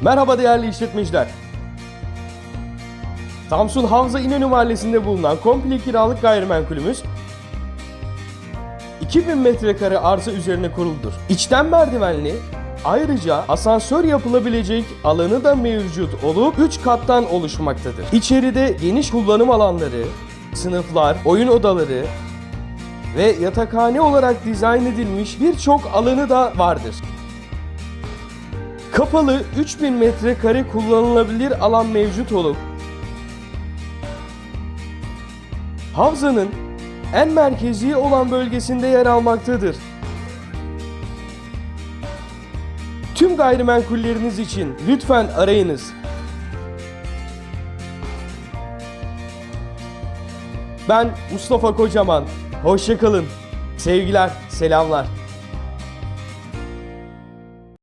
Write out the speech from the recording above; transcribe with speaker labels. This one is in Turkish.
Speaker 1: Merhaba değerli işletmeciler. Samsun Havza İnönü Mahallesi'nde bulunan komple kiralık gayrimenkulümüz 2000 metrekare arsa üzerine kuruludur. İçten merdivenli, ayrıca asansör yapılabilecek alanı da mevcut olup 3 kattan oluşmaktadır. İçeride geniş kullanım alanları, sınıflar, oyun odaları ve yatakhane olarak dizayn edilmiş birçok alanı da vardır. Kapalı 3000 metrekare kullanılabilir alan mevcut olup Havzanın en merkezi olan bölgesinde yer almaktadır. Tüm gayrimenkulleriniz için lütfen arayınız. Ben Mustafa Kocaman. Hoşçakalın. Sevgiler, selamlar.